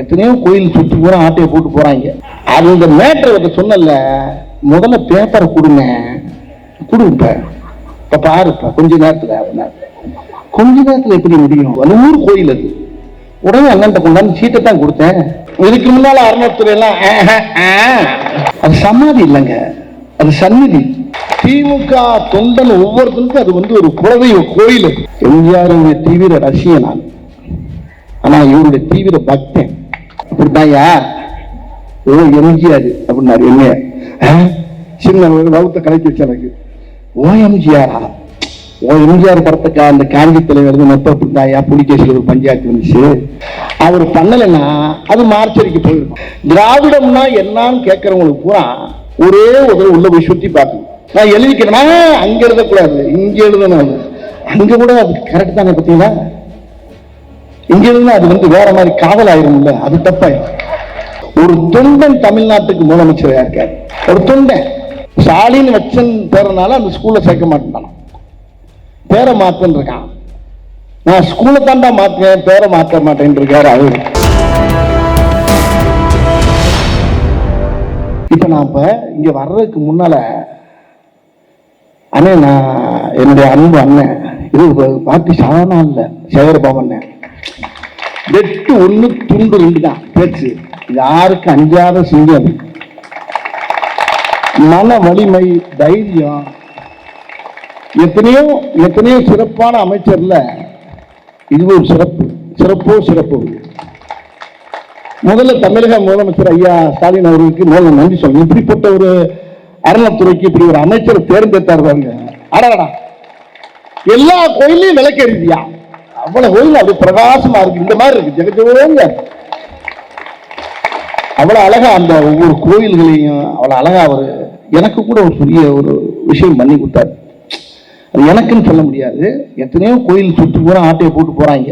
எத்தனையோ கோயில் சுற்றி பூரா ஆட்டையை போட்டு போறாங்க. அது இந்த மேட்டரை சொன்னல முதல்ல பேப்பரை கொடுங்க. கொடுங்க இப்போ. பாருப்பா கொஞ்ச நேரத்துல அப்படின்னா கொஞ்ச நேரத்துல எப்படி முடியும்? அந்த ஊர் கோயில் அது. உடனே அண்ணன் கொண்டாந்து சீட்டை தான் கொடுத்தேன். இதுக்கு முன்னால அறுநூத்துல எல்லாம் அது சமாதி இல்லைங்க. அது சந்நிதி. திமுக தொண்டன் ஒவ்வொருத்தருக்கும் அது வந்து ஒரு குலதெய்வ கோயில் எம்ஜிஆருடைய தீவிர ரசிகன் நான். ஆனா இவருடைய தீவிர பக்தன். அப்படித்தாயா ஓ எம்ஜிஆர் அப்படின்னாரு என்ன ஆ? சின்ன வகுத்த கலைக்கு வச்சு எனக்கு. ஓ எம்ஜிஆரா? ஓ எம்ஜிஆர் படத்துக்கு அந்த காஞ்சி தலைவர் நெப்ப அப்படித்தாயா புலிகேசியில் ஒரு பஞ்சாயத்து வந்துச்சு. அவர் பண்ணலைன்னா அது மார்ச்சரிக்கு போயிருக்கும். திராவிடம்னா என்னன்னு கேட்கறவங்களுக்கு பூரா ஒரே ஒரு உள்ள போய் சுத்தி பார்க்கணும் நான் எழுதிக்கிறேன்னா அங்க எழுதக்கூடாது. இங்க எழுதணும். அங்கே அங்க கூட அது கரெக்ட் தானே பார்த்தீங்களா? இங்கிருந்து அது வந்து வேற மாதிரி காதல் ஆயிரும்ல அது தப்பாயிரும் ஒரு தொண்டன் தமிழ்நாட்டுக்கு முதலமைச்சரா இருக்காரு. ஒரு தொண்டன். ஸ்டாலின் வச்சன் பேரனால அந்த ஸ்கூல்ல சேர்க்க மாட்டேன் பேரை மாத்தன் இருக்கான். நான் ஸ்கூலை தாண்டா மாத்தேன் பேரை மாத்த மாட்டேன் இருக்காரு அவரு. இப்ப நான் இப்ப இங்க வர்றதுக்கு முன்னால அண்ணே நான் என்னுடைய அன்பு அண்ணன். இது பார்த்து சாதாரண இல்ல சேகரபாபு அண்ணன். வெட்டு ஒண்ணு துண்டு ரெண்டு தான் பேச்சு யாருக்கு அஞ்சாத சிங்கம். மன வலிமை தைரியம். எத்தனையோ எத்தனையோ சிறப்பான அமைச்சர்ல இது ஒரு சிறப்பு. சிறப்போ சிறப்பு. முதல்ல தமிழக முதலமைச்சர் ஐயா ஸ்டாலின் அவர்களுக்கு முதல்ல நன்றி சொல்லணும். இப்படிப்பட்ட ஒரு அறநிலத்துறைக்கு இப்படி ஒரு அமைச்சர் தேர்ந்தெடுத்தார் பாருங்க. அடடா எல்லா கோயிலையும் விளக்கெறிதியா அவ்வளவு கோயில் அப்படி பிரகாசமா இருக்கு. இந்த மாதிரி இருக்கு. ஜெகஜோங்க அவ்வளவு அழகா அந்த ஒவ்வொரு கோயில்களையும் அவ்வளவு அழகா அவர் எனக்கு கூட ஒரு பெரிய ஒரு விஷயம் பண்ணி கொடுத்தாரு அது எனக்குன்னு சொல்ல முடியாது எத்தனையோ கோயில் சுற்றி பூரா ஆட்டையை போட்டு போறாங்க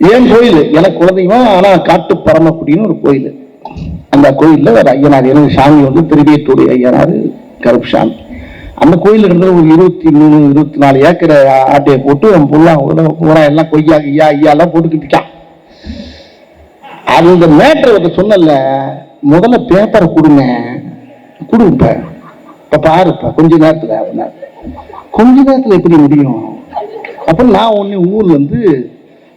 ஏன் கோயில் எனக்கு குலதெய்வம் ஆனா காட்டு பரமக்குடின்னு ஒரு கோயில் அந்த கோயில்ல ஒரு ஐயனார் எனக்கு சாமி வந்து திருவியத்தோடு ஐயனார் கருப்பு சாமி அந்த கோயில் இருந்த ஒரு இருபத்தி மூணு இருபத்தி நாலு ஏக்கர் ஆட்டையை போட்டு அவன் புல்லா பூரா எல்லாம் கொய்யா ஐயா ஐயா எல்லாம் போட்டுக்கிட்டு இருக்கான். அது இந்த மேட்டரை சொன்னல முதல்ல பேப்பரை கொடுங்க. கொடுங்க இப்ப. பாருப்ப கொஞ்ச நேரத்துல அப்படின்னாரு. கொஞ்ச நேரத்துல எப்படி முடியும்? அப்போ நான் ஒண்ணு ஊர்ல இருந்து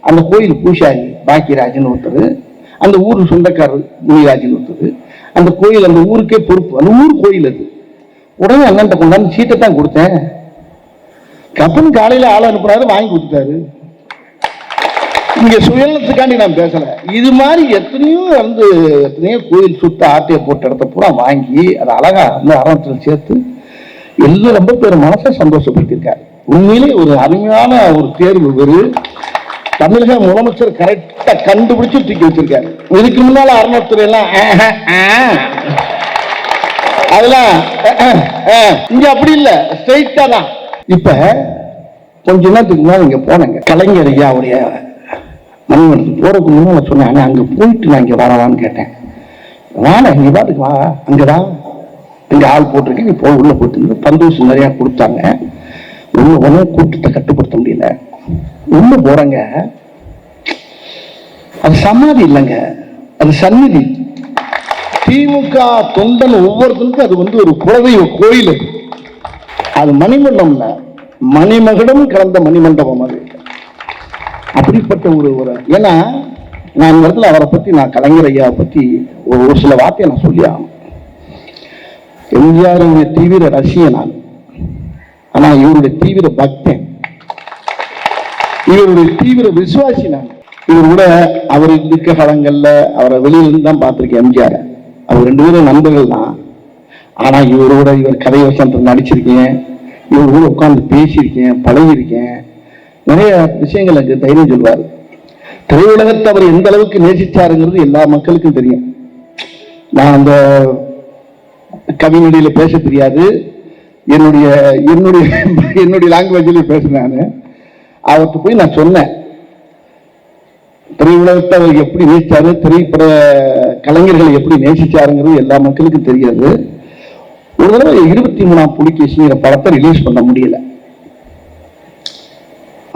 அந்த கோயில் பூசாரி பாக்கியராஜன் ஒருத்தர் அந்த ஊர் சொந்தக்காரர் முனிராஜன் ஒருத்தர் அந்த கோயில் அந்த ஊருக்கே பொறுப்பு. அந்த ஊர் கோயில் அது. உடனே அண்ணன் கொண்டாந்து சீட்டை தான் கொடுத்தேன். கப்பன் காலையில ஆள் அனுப்புறாரு வாங்கி கொடுத்துட்டாரு. இங்க சுயநலத்துக்காண்டி நான் பேசல. இது மாதிரி எத்தனையோ வந்து எத்தனையோ கோயில் சுத்த ஆட்டையை போட்ட இடத்த பூரா வாங்கி அதை அழகா அந்த ஆரம்பத்தில் சேர்த்து எல்லாம் ரொம்ப பேர் மனசை சந்தோஷப்படுத்தியிருக்காரு. உண்மையிலே ஒரு அருமையான ஒரு தேர்வு ஒரு தமிழக முதலமைச்சர் கரெக்டா கண்டுபிடிச்சு தூக்கி வச்சிருக்காரு. இதுக்கு முன்னால அறநிலைத்துறை எல்லாம் ஆ. அதெல்லாம் இங்க அப்படி இல்ல. ஸ்ட்ரைட்டா தான். இப்ப கொஞ்ச நேரத்துக்கு முன்னாடி இங்க போனேங்க. கலைஞர் ஐயாவுடைய மணிமண்டலத்துக்கு போறதுக்கு முன்னாடி சொன்னேன் "அண்ணா, அங்க போயிட்டு நான் இங்க வரவான்னு கேட்டேன். வாடா இங்க பாட்டுக்கு வா. அங்கதான் இங்க ஆள் போட்டிருக்கேன் நீ போய் உள்ள போட்டு பந்தோசு நிறைய கொடுத்தாங்க. உள்ள ஒன்றும் கூட்டத்தை கட்டுப்படுத்த முடியல. உள்ள போறங்க. அது சமாதி இல்லைங்க. அது சந்நிதி. திமுக தொண்டன் ஒவ்வொருத்தருக்கும் அது வந்து ஒரு குலதெய்வ கோயில் அது. அது மணிமண்டபம் இல்ல மணிமகுடம் கலந்த மணிமண்டபம் அது. அப்படிப்பட்ட ஒரு ஒரு ஏன்னா நான் இந்த இடத்துல அவரை பத்தி நான் கலைஞர் ஐயாவை பத்தி ஒரு ஒரு சில வார்த்தையை நான் சொல்லி ஆகணும். எம்ஜிஆருடைய தீவிர ரசிகன் நான். ஆனா இவருடைய தீவிர பக்தன். இவருடைய தீவிர விசுவாசி நான். இவர் கூட அவர் இருக்க காலங்கள்ல அவரை வெளியில இருந்து தான் பார்த்துருக்கேன் எம்ஜிஆரை. அவர் ரெண்டு பேரும் நண்பர்கள் தான். ஆனா இவரோட இவர் கதை வசனத்தில் நடிச்சிருக்கேன். இவர் கூட உட்கார்ந்து பேசியிருக்கேன் பழகியிருக்கேன். நிறைய விஷயங்கள் எனக்கு தைரியம் சொல்வார். திரையுலகத்தை அவர் எந்த அளவுக்கு நேசிச்சாருங்கிறது எல்லா மக்களுக்கும் தெரியும். நான் அந்த கவிநடியில பேச தெரியாது. என்னுடைய என்னுடைய என்னுடைய லாங்குவேஜில் பேசினேன் நான். போய் நான் சொன்னேன். திரையுலகத்தை அவர் எப்படி நேசிச்சாரு? திரைப்பட கலைஞர்களை எப்படி நேசிச்சாருங்கிறது எல்லா மக்களுக்கும் தெரியாது. ஒரு தடவை இருபத்தி மூணாம் புலிகேசிங்கிற படத்தை ரிலீஸ் பண்ண முடியல.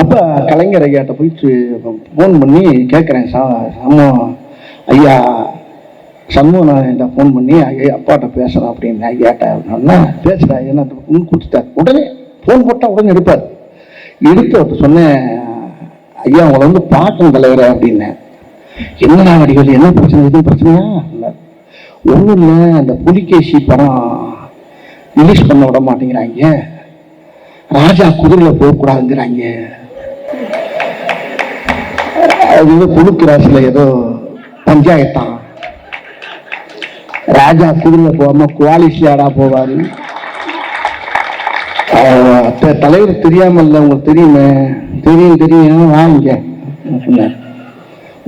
அப்ப கலைஞர் ஐயாட்ட போய் ஃபோன் பண்ணி கேட்குறேன் சம ஐயா சண்முகநாதன்ட்ட ஃபோன் பண்ணி ஐயா அப்பாட்ட பேசுகிறேன் அப்படின்னு ஐயாட்ட அப்படின்னா பேசுகிறா என்ன கொடுத்துட்டார் உடனே ஃபோன் போட்டால் உடனே எடுப்பார். எடுத்து அவர்கிட்ட சொன்னேன் ஐயா உங்களை வந்து பார்க்கணும் தலைவர் அப்படின்னேன் என்னடா வடிவேல் என்ன பிரச்சனை எதுவும் பிரச்சனையா? இல்லை. ஒன்றும் இல்லை அந்த புலிகேசி படம் ரிலீஸ் பண்ண விட மாட்டேங்கிறாங்க. ராஜா குதிரையில் போகக்கூடாதுங்கிறாங்க. அது வந்து புழுக்கு ராசியில் ஏதோ பஞ்சாயத்தான். ராஜா குதிரையில் போகாம குவாலிசியாடா போவாரு. தலைவர் தெரியாம இல்ல உங்களுக்கு தெரியுமே? தெரியும் தெரியும். வாங்க.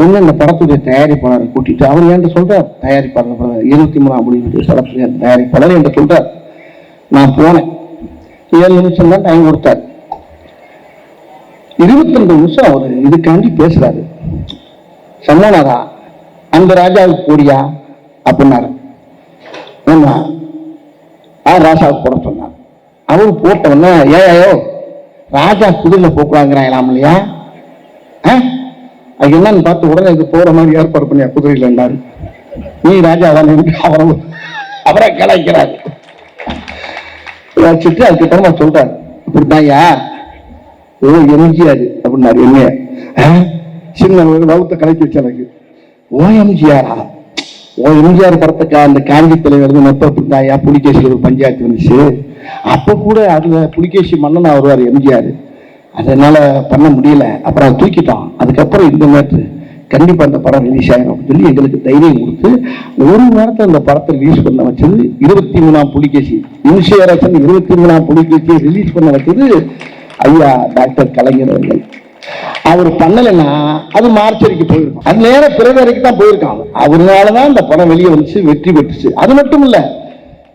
சொன்னார் ஒண்ணு இந்த படத்துடைய தயாரிப்பாளரை கூட்டிட்டு அவர் என்கிட்ட சொல்றார்? தயாரிப்பாளர் இருபத்தி மூணாம் முடிவு தயாரிப்பாளர் என்கிட்ட சொல்றார். நான் போனேன். ஏழு நிமிஷம் தான் டைம் கொடுத்தார். இருபத்தி ரெண்டு நிமிஷம் அவர் இதுக்காண்டி பேசுறாரு. சம்மோனாரா அந்த ராஜாவுக்கு போடியா? அப்படின்னாரு. ஆமா ஆ ராஜாவுக்கு போட சொன்னார். அவரு போட்டவொன்னே ஏயோ ராஜா குதிரையில போக்குறாங்கிறாங்களாம் இல்லையா? ஆ? அது என்னன்னு பார்த்து உடனே இது போற மாதிரி ஏற்பாடு பண்ணியா குதிரையிலன்னாரு நீ ராஜா தான் அவரை அவரை கலாய்க்கிறாரு. வச்சுட்டு அதுக்கப்புறமா சொல்றாரு இப்படிதான் இப்படிதான்யா ஓ எம்ஜிஆர் அப்படின்னாரு என்ன சின்ன ஒரு வகுத்த வச்சு எனக்கு. ஓ எம்ஜிஆரா? ஓ எம்ஜிஆர் படத்துக்கு அந்த காஞ்சி தலைவர் மொத்த அப்படிதாயா புலிகேசி ஒரு பஞ்சாயத்து வந்துச்சு. அப்ப கூட அதுல புலிகேசி மன்னனா வருவார் எம்ஜிஆர். அதனால் பண்ண முடியல. அப்புறம் அதை தூக்கிட்டோம் அதுக்கப்புறம் இந்த நேரத்து கண்டிப்பாக அந்த படம் ரிலீஸ் ஆயிடும் அப்படின்னு சொல்லி எங்களுக்கு தைரியம் கொடுத்து ஒரு நேரத்தில் அந்த படத்தை ரிலீஸ் பண்ண வச்சது இருபத்தி மூணாம் புலிகேசி. இன்சியரசன் இருபத்தி மூணாம் புலிகேசியை ரிலீஸ் பண்ண வச்சது ஐயா டாக்டர் கலைஞர் அவர்கள். அவர் பண்ணலைன்னா அது மார்ச் வரைக்கும் போயிருக்கும். அது நேரம் பிறகு வரைக்கும் தான் போயிருக்கான் அவருனால தான் அந்த படம் வெளியே வந்துச்சு வெற்றி பெற்றுச்சு. அது மட்டும் இல்லை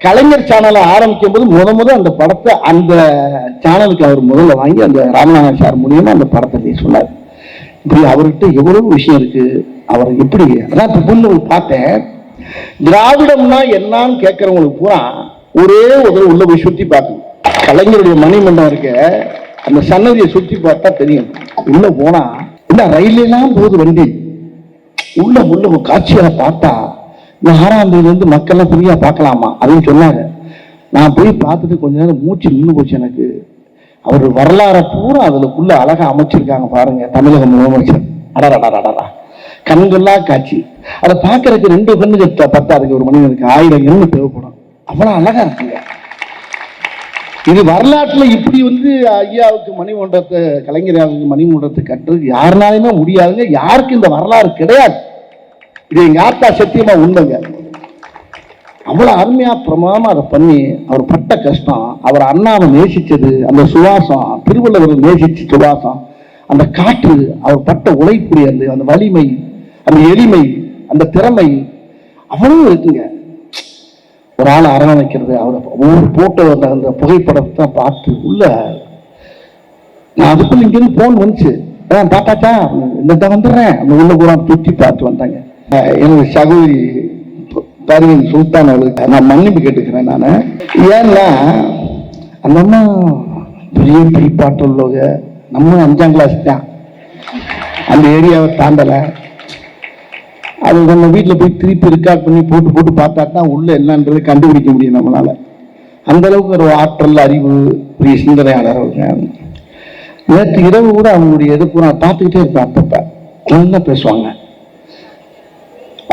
கலைஞர் சேனலை ஆரம்பிக்கும் போது முத முத அந்த படத்தை அந்த சேனலுக்கு அவர் முதல்ல வாங்கி அந்த ராமநாதன் சார் மூலியமா அந்த படத்தை பேச சொன்னார். இப்படி அவர்கிட்ட எவ்வளவு விஷயம் இருக்கு அவர் எப்படி அதான் இப்ப பொண்ணு பார்த்தேன். திராவிடம்னா என்னன்னு கேட்கறவங்களுக்கு பூரா ஒரே ஒரு உள்ள போய் சுத்தி பார்க்கணும். கலைஞருடைய மணிமண்டம் இருக்க அந்த சன்னதியை சுத்தி பார்த்தா தெரியும். உள்ள போனா என்ன ரயிலெல்லாம் போகுது வண்டி? உள்ள உள்ள காட்சியை பார்த்தா இந்த ஆறாம் தேதி வந்து மக்கள்லாம் ஃப்ரீயா பார்க்கலாமா? அப்படின்னு சொன்னாங்க. நான் போய் பார்த்துட்டு கொஞ்ச நேரம் மூச்சு நின்று போச்சு எனக்கு. அவர் வரலாறை பூரா அதுக்குள்ள அழகா அமைச்சிருக்காங்க பாருங்க தமிழக முதலமைச்சர் அடடடடடா கண்கொள்ளா காட்சி. அதை பார்க்கறதுக்கு ரெண்டு கண்ணுக்கு பத்தா இருக்கு ஒரு மனிதனுக்கு ஆயிரம் கண்ணு தேவைப்படும். அவ்வளவு அழகா இருக்குங்க. இது வரலாற்றுல இப்படி வந்து ஐயாவுக்கு மணிமண்டபத்தை கலைஞராவுக்கு மணிமன்றத்தை கட்டுறது யாருனாலுமே முடியாதுங்க. யாருக்கு இந்த வரலாறு கிடையாது. இது எங்க ஆத்தா சத்தியமா உண்மைங்க. அவ்வளோ அருமையா பிரமாதமா அதை பண்ணி அவர் பட்ட கஷ்டம் அவர் அண்ணாவை நேசிச்சது அந்த சுவாசம் திருவள்ளுவர் நேசிச்ச சுவாசம் அந்த காற்று அவர் பட்ட உழைப்புடைய அந்த அந்த வலிமை அந்த எளிமை அந்த திறமை அவ்வளவு இருக்குங்க. ஒரு ஆளை அரவணைக்கிறது அவரை ஒவ்வொரு போட்டோ அந்த அந்த புகைப்படத்தை பார்த்து உள்ள நான் அதுக்குள்ள இங்கிருந்து போன் வந்துச்சு. ஏன் பார்த்தாச்சா இந்த வந்துடுறேன். அந்த உள்ள கூட தூக்கி பார்த்து வந்தாங்க. எனது சகோதரி ப- சுல்தான் அவளுக்கு நான் மன்னிப்பு கேட்டுக்கிறேன் நான். ஏன்னா அந்த அம்மா பெரிய பிடிப்பாட்டு உள்ளவங்க. நம்ம அஞ்சாம் கிளாஸ் தான். அந்த ஏரியாவை தாண்டலை. அது நம்ம வீட்டில் போய் திருப்பி ரெக்கார்ட் பண்ணி போட்டு போட்டு பார்த்தா தான் உள்ள என்னன்றதை கண்டுபிடிக்க முடியும் நம்மளால. அந்த அளவுக்கு ஒரு ஆற்றல் அறிவு பெரிய சிந்தனையாளர் அவங்க. நேற்று இரவு கூட அவங்களுடைய எதிர்ப்பு நான் பார்த்துக்கிட்டே இருப்பேன் அப்பப்ப. நல்லா பேசுவாங்க.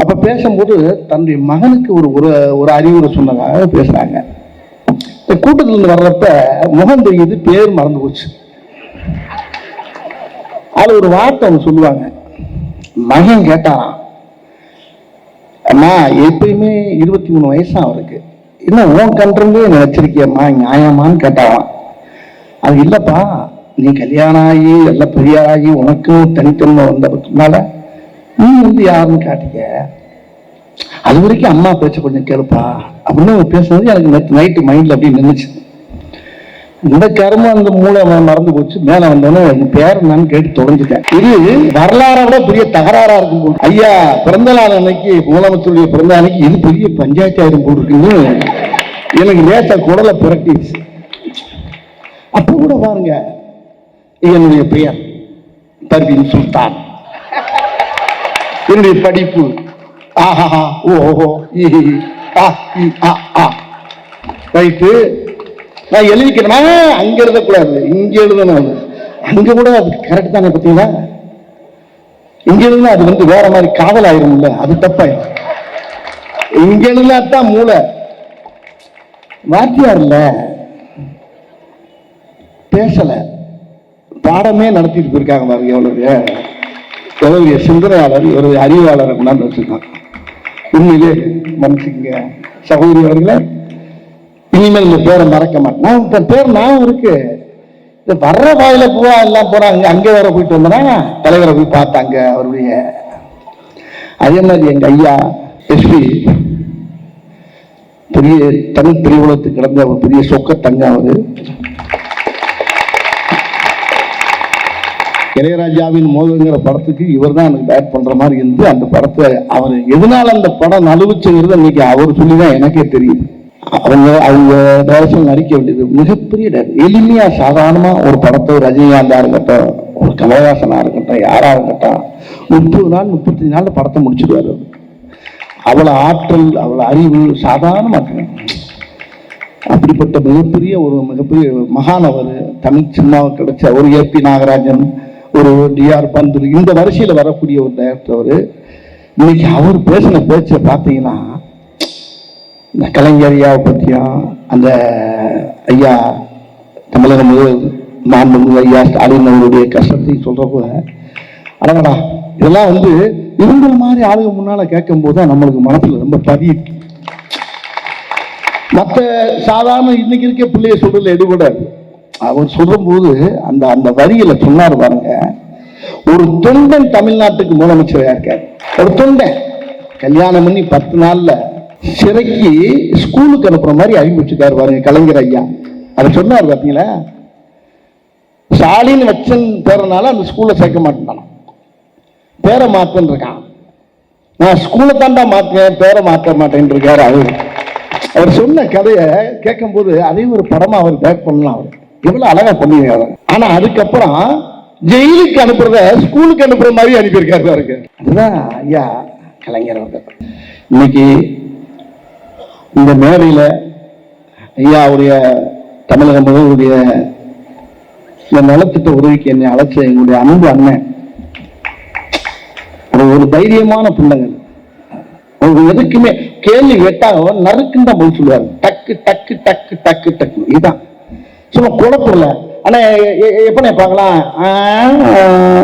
அப்ப பேசும்போது தன்னுடைய மகனுக்கு ஒரு ஒரு ஒரு அறிவுரை சொன்னதாக பேசுறாங்க. இந்த கூட்டத்துல இருந்து வர்றப்ப முகம் தெரியுது பேர் மறந்து போச்சு. அது ஒரு வார்த்தை அவங்க சொல்லுவாங்க. மகன் கேட்டாராம் அம்மா எப்பயுமே இருபத்தி மூணு வயசா அவருக்கு. என்ன உன் கண்ட்ரோலே நினைச்சிருக்கியம்மா நியாயமான்னு கேட்டாராம். அது இல்லப்பா நீ கல்யாணம் ஆகி எல்லாம் பெரிய ஆகி உனக்கும் தனித்தன்மை வந்ததுனால நீ வந்து யாருன்னு காட்டிக்க. அது வரைக்கும் அம்மா பேச்ச கொஞ்சம் கேளுப்பா. அப்படின்னு அவங்க பேசுனது எனக்கு நேற்று நைட்டு மைண்டில் அப்படியே நின்றுச்சு இந்த கருமம் அந்த மூளை மறந்து போச்சு. மேலே வந்தோடனே என் பேர் என்னன்னு கேட்டு தொலைஞ்சிட்டேன் இது வரலாறை விட பெரிய தகராறா இருக்கும் போது ஐயா பிறந்த நாள் அன்னைக்கு முதலமைச்சருடைய பிறந்த அன்னைக்கு இது பெரிய பஞ்சாயத்து ஆயிரம் போட்டுருக்குன்னு எனக்கு லேசா குடலை புரட்டிடுச்சு. அப்போ கூட பாருங்க என்னுடைய பெயர் பர்வீன் சுல்தான். என்னுடைய படிப்பு. ஆஹா ஓ ஓஹோ ஆ ஆ ஆ. ரைட்டு. நான் எழுதிக்கணுமா அங்க எழுதக்கூடாது. இங்க எழுதணும் அங்க கூட அது கரெக்ட் தானே பார்த்தீங்களா? இங்க எழுதுனா அது வந்து வேற மாதிரி காதல் ஆயிரும்ல. அது தப்பாயிரும். இங்க எழுதாதான் மூளை. வாத்தியார்ல பேசல. பாடமே நடத்திட்டு போயிருக்காங்க பாருங்க எவ்வளவு எவ்வளவு சிந்தனையாளர் ஒரு அறிவாளர் கொண்டாந்து வச்சிருக்காங்க உண்மையிலே மனுஷங்க சகோதரி அவர்களே இனிமேல் இந்த பேரை மறக்க மாட்டேன். நான் இந்த பேர் நான் இருக்கு. இந்த வர்ற வாயில பூரா எல்லாம் போறாங்க. அங்கே வர போயிட்டு வந்தனா தலைவரை போய் பார்த்தாங்க அவருடைய அதே மாதிரி எங்க ஐயா எஸ்பி பெரிய தமிழ் திரையுலகத்துக்கு கிடந்த ஒரு பெரிய சொக்க தங்க அவரு. இளையராஜாவின் மோதங்கிற படத்துக்கு இவர் தான் எனக்கு பேட் பண்ற மாதிரி இருந்து அந்த படத்தை அவர் எதனால அந்த படம் நழுவுச்சுங்கிறது இன்னைக்கு அவர் சொல்லி தான் எனக்கே தெரியுது. அவங்க அவங்க டைரக்ஷன் நடிக்க வேண்டியது மிகப்பெரிய எளிமையாக எளிமையா சாதாரணமா ஒரு படத்தை ரஜினிகாந்தா இருக்கட்டும் ஒரு கமலஹாசனா இருக்கட்டும் யாரா இருக்கட்டும் முப்பது நாள் முப்பத்தஞ்சு நாள்ல படத்தை முடிச்சிடுவாரு அவ்வளோ அவ்வளவு ஆற்றல் அவ்வளவு அறிவு சாதாரணமாக அப்படிப்பட்ட மிகப்பெரிய ஒரு மிகப்பெரிய மகான் அவர். தமிழ் சினிமாவுக்கு கிடைச்ச ஒரு ஏபி நாகராஜன் ஒரு டிஆர் பந்துரு இந்த வரிசையில் வரக்கூடிய ஒரு டைரக்டர் அவர் இன்னைக்கு அவர் பேசின பேச்சை பார்த்தீங்கன்னா இந்த கலைஞர் ஐயாவை பற்றியும் அந்த ஐயா தமிழக முதல் மாண்புமிகு ஐயா ஸ்டாலின் அவருடைய கஷ்டத்தை சொல்றப்போ அடங்கடா இதெல்லாம் வந்து இவங்கள மாதிரி ஆளுங்க முன்னால் கேட்கும் போது தான் நம்மளுக்கு மனசில் ரொம்ப பதியுது மற்ற சாதாரண இன்னைக்கு இருக்க பிள்ளைய சொல்றதுல எடுபடாது. அவர் சொல்லும்போது அந்த அந்த வரியில சொன்னார் பாருங்க ஒரு தொண்டன் தமிழ்நாட்டுக்கு முதலமைச்சரா இருக்கார். ஒரு தொண்டன். கல்யாணம் பண்ணி பத்து நாள்ல சிறைக்கு ஸ்கூலுக்கு அனுப்புற மாதிரி அறிவிச்சிருக்காரு பாருங்க கலைஞர் ஐயா. அவர் சொன்னார் பார்த்தீங்களா ஸ்டாலின் வச்சன் பேரனால அந்த ஸ்கூல்ல சேர்க்க மாட்டேன் பேரை மாத்தன் இருக்கான். நான் ஸ்கூலை தாண்டா மாத்துவேன் பேரை மாற்ற மாட்டேன் இருக்காரு அவர். அவர் சொன்ன கதையை கேட்கும்போது அதே ஒரு படமா அவர் பேக் பண்ணலாம் அவர். எவ்வளவு அழகா பண்ணுவீங்க ஆனா அதுக்கப்புறம் ஜெயிலுக்கு அனுப்புறத ஸ்கூலுக்கு அனுப்புற மாதிரி அனுப்பியிருக்காரு பாருங்க. அதுதான் ஐயா கலைஞர் அவர்கள் இன்னைக்கு இந்த மேடையில ஐயாவுடைய தமிழக முதல்வருடைய இந்த நலத்திட்ட உதவிக்கு என்னை அழைச்ச எங்களுடைய அன்பு அண்ணன். ஒரு ஒரு தைரியமான பிள்ளைங்க அவங்க எதுக்குமே கேள்வி கேட்டாங்க நறுக்குன்னு தான் பதில் சொல்லுவாரு. டக்கு டக்கு டக்கு டக்கு டக்கு. இதுதான் சும்மா குழப்பம் ஆனா எ- எப்ப நினைப்பாங்களா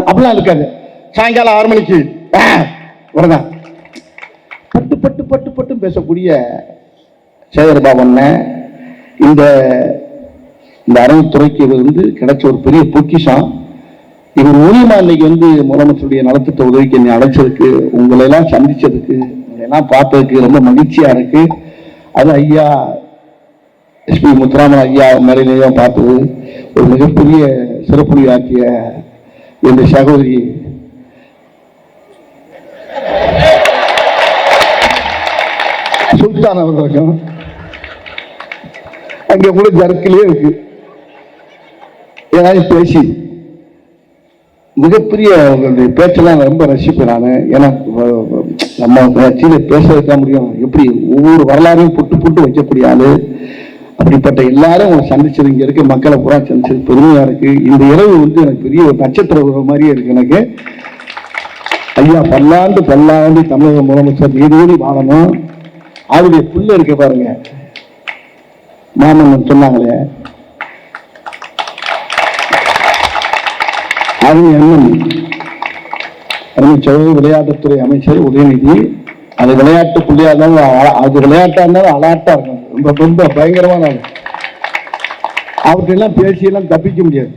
அப்படிலாம் இருக்காது. சாயங்காலம் ஆறு மணிக்கு. ஆ, பட்டு பட்டு பட்டு பட்டு பேசக்கூடிய சேகர்பாபு இந்த இந்த அறவுத்துறைக்கு இது வந்து கிடைச்ச ஒரு பெரிய பொக்கிஷம். இவர் மூலியமா இன்னைக்கு வந்து முதலமைச்சருடைய நலத்திட்ட உதவிக்கு என்னை அழைச்சதுக்கு உங்களை எல்லாம் சந்திச்சதுக்கு உங்களை எல்லாம் பார்த்ததுக்கு ரொம்ப மகிழ்ச்சியா இருக்கு. அது ஐயா எஸ்பி முத்துராமன் ஐயா மேலையிலேயே பார்த்தது ஒரு மிகப்பெரிய சிறப்புரை ஆற்றிய இந்த சகோதரி சுல்தான் அவர்களுக்கும் அங்கே கூட ஜர்க்கிலே இருக்கு. ஏதாவது பேசி மிகப்பெரிய உங்களுடைய பேச்செல்லாம் நான் ரொம்ப ரசிப்பேன் நான். ஏன்னா நம்ம கட்சியில பேச வைக்க முடியும். எப்படி ஒவ்வொரு வரலாறையும் புட்டு புட்டு வைக்கக்கூடிய ஆளு. அப்படிப்பட்ட எல்லாரும் உங்களை சந்திச்சது இங்க இருக்க மக்களை பூரா சந்திச்சது பெருமையா இருக்கு. இந்த இரவு வந்து எனக்கு பெரிய ஒரு நட்சத்திர உறவு மாதிரியே இருக்கு எனக்கு. ஐயா பல்லாண்டு பல்லாண்டு தமிழக முதலமைச்சர் நீதி வாழணும் அவருடைய புள்ள இருக்க பாருங்க. மாமன்னன் சொன்னாங்களே. அவங்க அண்ணன் அருமை விளையாட்டுத்துறை அமைச்சர் உதயநிதி அது விளையாட்டு புள்ளியா இருந்தாலும் அது விளையாட்டா இருந்தாலும் அலாட்டா இருக்கும் ரொம்ப ரொம்ப பயங்கரமான ஆள். அவர்கிட்ட எல்லாம் பேசி எல்லாம் தப்பிக்க முடியாது.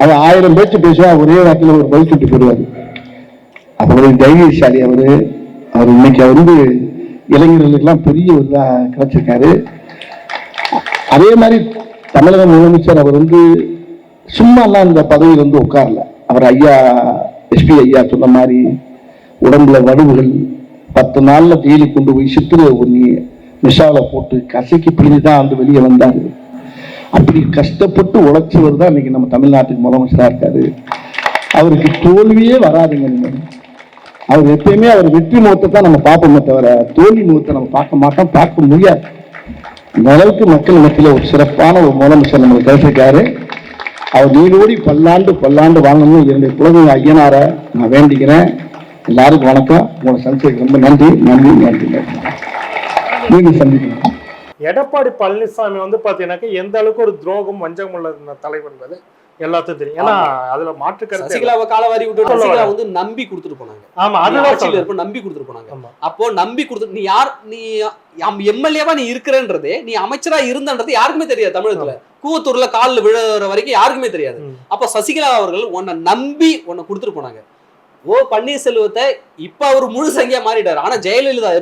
அவர் ஆயிரம் பேச்சு பேசுவா ஒரே வாக்கில் ஒரு பதில் சுட்டு போடுவார் அவருடைய தைரியசாலி அவரு. அவர் இன்னைக்கு வந்து இளைஞர்களுக்கெல்லாம் பெரிய ஒரு கிடைச்சிருக்காரு. அதே மாதிரி தமிழக முதலமைச்சர் அவர் வந்து சும்மாலாம் இந்த பதவியில் வந்து உட்காரல. அவர் ஐயா எஸ்பி ஐயா சொன்ன மாதிரி உடம்புல வடுவுகள் பத்து நாள்ல தேடி கொண்டு போய் சித்திரை ஒன்று நிஷாவில் போட்டு கசைக்கு பிடிஞ்சு தான் வந்து வெளியே வந்தார். அப்படி கஷ்டப்பட்டு உழைச்சவர் தான் இன்னைக்கு நம்ம தமிழ்நாட்டுக்கு முதலமைச்சராக இருக்காரு. அவருக்கு தோல்வியே வராதுங்க நீங்கள் அவர் எப்பயுமே அவர் வெற்றி முகத்தை தான் நம்ம பார்ப்போமே தவிர தோல்வி முகத்தை நம்ம பார்க்க மாட்டோம் பார்க்க முடியாது. இந்த அளவுக்கு மக்கள் மத்தியில் ஒரு சிறப்பான ஒரு முதலமைச்சர் நம்மளுக்கு கிடைச்சிருக்காரு. அவர் நீடோடி பல்லாண்டு பல்லாண்டு வாழணும்னு என்னுடைய குழந்தைங்க ஐயனாரை நான் வேண்டிக்கிறேன். எல்லாருக்கும் வணக்கம். உங்களை சந்திச்சதுக்கு ரொம்ப நன்றி. நன்றி நன்றி நன்றி. நீங்கள் சந்திக்கணும் எடப்பாடி பழனிசாமி வந்து பாத்தீங்கன்னாக்க எந்த அளவுக்கு ஒரு துரோகம் வஞ்சகம் உள்ள தலைவன்றது எல்லாத்துக்கும் தெரியும் ஏன்னா அதுல மாற்று கருத்து. சசிகலாவை காலவாரி விட்டு சசிகலா. வந்து நம்பி கொடுத்துட்டு போனாங்க ஆமா அதுதான் ஆட்சியில. இருப்ப நம்பி கொடுத்துட்டு போனாங்க. அப்போ நம்பி கொடுத்து நீ யார் நீ எம்எல்ஏவா நீ இருக்கிறன்றதே நீ அமைச்சரா இருந்தன்றது யாருக்குமே தெரியாது தமிழகத்துல கூவத்தூர்ல கால்ல விழுற வரைக்கும் யாருக்குமே தெரியாது. அப்ப சசிகலா அவர்கள் உன்னை நம்பி உன்னை கொடுத்துட்டு போனாங்க ஓ பன்னீர்செல்வத்தை இப்ப அவர் முழு சங்கியா மாறிட்டாரு ஆனா ஜெயலலிதா